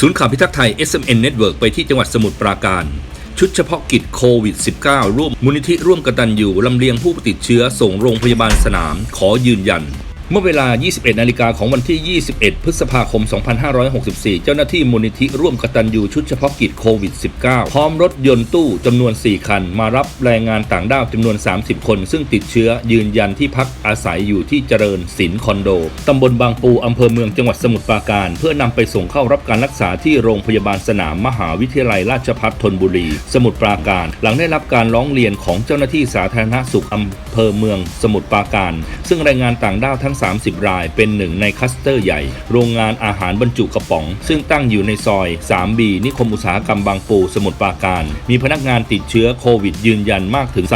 ศูนย์ข่าวพิทักษ์ไทย SMN Network ไปที่จังหวัดสมุทรปราการ ชุดเฉพาะกิจโควิด -19 ร่วมมูลนิธิร่วมกตันยูลำเลียงผู้ติดเชื้อส่งโรงพยาบาลสนาม ขอยืนยัน เมื่อเวลา 21 นาฬิกาของวันที่ 21 พฤษภาคม 2564 เจ้าหน้าที่มูลนิธิร่วมกตันยูชุดเฉพาะกิจโควิด -19 พร้อมรถยนต์ตู้จำนวน 4 คัน มารับแรงงานต่างด้าวจำนวน 30 คน ซึ่งติดเชื้อยืนยันที่พักอาศัยอยู่ที่เจริญศิลป์คอนโด ตำบลบางปู อำเภอเมืองจังหวัดสมุทรปราการ เพื่อนำไปส่งเข้ารับการรักษาที่โรงพยาบาลสนามมหาวิทยาลัยราชภัฏธนบุรี สมุทรปราการ หลังได้รับการร้องเรียนของเจ้าหน้าที่สาธารณสุขอำเภอเมืองสมุทรปราการ ซึ่งแรงงานต่างด้าวทั้ง30 ราย เป็นหนึ่งในคัสเตอร์ใหญ่ โรงงานอาหารบรรจุกระป๋อง ซึ่งตั้งอยู่ในซอย 3B นิคมอุตสาหกรรมบางปู สมุทรปราการ มีพนักงานติดเชื้อโควิดยืนยันมากถึง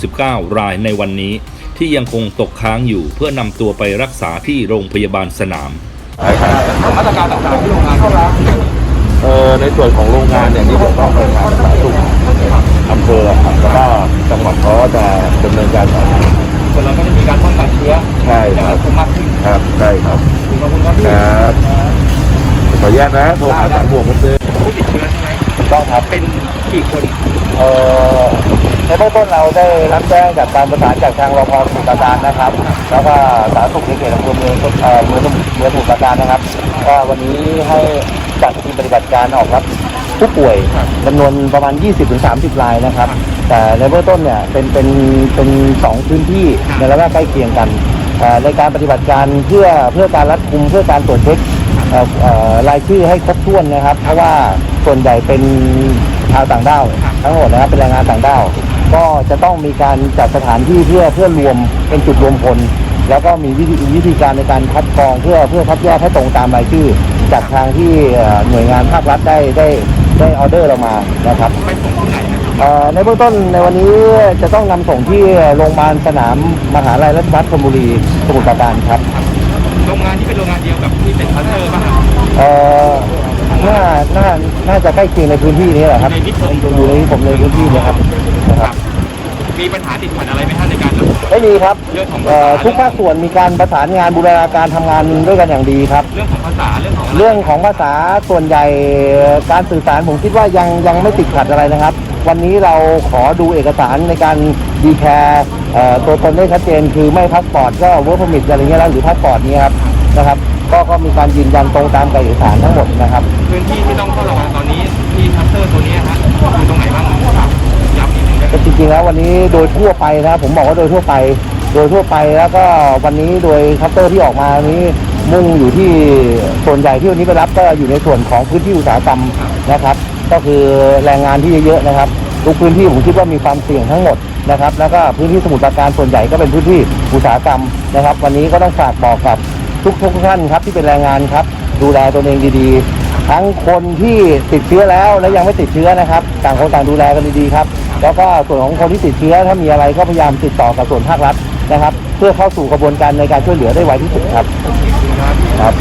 369 รายในวันนี้ ที่ยังคงตกค้างอยู่เพื่อนำตัวไปรักษาที่โรงพยาบาลสนามมาตรการต่างๆที่โรงงานเข้ารับเออในส่วนของโรงงานเนี่ยนี่ผมต้องไปทางสาธารณสุขอำเภอครับแล้วก็จังหวัดเขาจะดำเนินการต่อ ชื้อใช่ให้ครัรับดกุมมากขึ้นครับใช่ครับขอบคุณครับพี่ครับขออนุญาตนะโทรหาสายบวกผมเลยผู้ติดเชื้อใช่ไหมต้องครับเป็นกี่คนเอ่อในเบื้องต้นเราได้รับแจ้งจากการประสานจากทางรพสมุทรปราการนะครับ แล้วก็สาธารณสุขในเขตอำเภอเมืองเอ่อเมืองเมืองสมุทรปราการนะครับว่าวันนี้ให้จัดทีมปฏิบัติการออกรับ ผู้ป่วยจำนวนประมาณ 20-30 รายนะครับ แต่ในเบื้องต้นเนี่ยเป็นเป็นเป็นสองพื้นที่ในระแวกใกล้เคียงกันเอ่อในการปฏิบัติการเพื่อเพื่อการรัดกุมเพื่อการตรวจเช็คเอ่อเอ่อรายชื่อให้ครบถ้วนนะครับ เพราะว่าส่วนใหญ่เป็นชาวต่างด้าวทั้งหมดนะครับเป็นแรงงานต่างด้าวก็จะต้องมีการจัดสถานที่เพื่อเพื่อรวมเป็นจุดรวมพลแล้วก็มีวิธีวิธีการในการคัดกรองเพื่อเพื่อคัดแยกให้ตรงตามรายชื่อจากทางที่เอ่อหน่วยงานภาครัฐได้ได้ ได้ออเดอร์เรามานะครับไปส่งที่ไหนนะเอ่อในเบื้องต้นในวันนี้จะต้องนำส่งที่โรงพยาบาลสนามมหาลัยรัชภัฏธนบุรีสมุทรปราการครับโรงงานที่เป็นโรงงานเดียวกับที่เป็นคลัสเตอร์ป่ะครับเอ่อน่าน่าน่าจะใกล้เคียงในพื้นที่นี้แหละครับในนิคมอยู่ในผมในพื้นที่เนะครับนะครับ มีปัญหาติดขัดอะไรไหมท่านในการรับ ไม่มีครับเรื่องของเอ่อทุกภาคส่วนมีการประสานงานบูรณาการทำงานด้วยกันอย่างดีครับ เรื่องของภาษาเรื่องของะไเรื่องของภาษาส่วนใหญ่การสื่อสารผมคิดว่ายังยังไม่ติดขัดอะไรนะครับ วันนี้เราขอดูเอกสารในการดีแคร์เอ่อตัวตนได้ชัดเจน คือไม่พาสปอร์ตก็เวิร์กพอมิทอะไรเงี้ยแล้วหรือพาสปอร์ตนี้ครับนะครับ ก็ก็มีการยืนยันตรงตามกับเอกสารทั้งหมดนะครับ พื้นที่ที่ต้องเฝ้าระวังตอนนี้ ริงๆแล้ววันนี้โดยทั่วไปนะครับผมบอกว่าโดยทั่วไป โดยทั่วไปแล้วก็วันนี้โดยคัพเตอร์ที่ออกมานี้มุ่งอยู่ที่ส่วนใหญ่ที่วันนี้ไปรับก็อยู่ในส่วนของพื้นที่อุตสาหกรรมนะครับ ก็คือแรงงานที่เยอะๆนะครับทุกพื้นที่ผมคิดว่ามีความเสี่ยงทั้งหมดนะครับ แล้วก็พื้นที่สมุทรปราการส่วนใหญ่ก็เป็นพื้นที่อุตสาหกรรมนะครับ วันนี้ก็ต้องฝากบอกกับทุกทุกท่านครับที่เป็นแรงงานครับ ดูแลตัวเองดีๆ ทั้งคนที่ติดเชื้อแล้วและยังไม่ติดเชื้อนะครับต่างคนต่างดูแลกันดีๆครับ แล้วก็ส่วนของคนที่ติดเชื้อถ้ามีอะไรก็พยายามติดต่อกับส่วนภาครัฐนะครับ เพื่อเข้าสู่กระบวนการในการช่วยเหลือได้ไวที่สุดครับครับ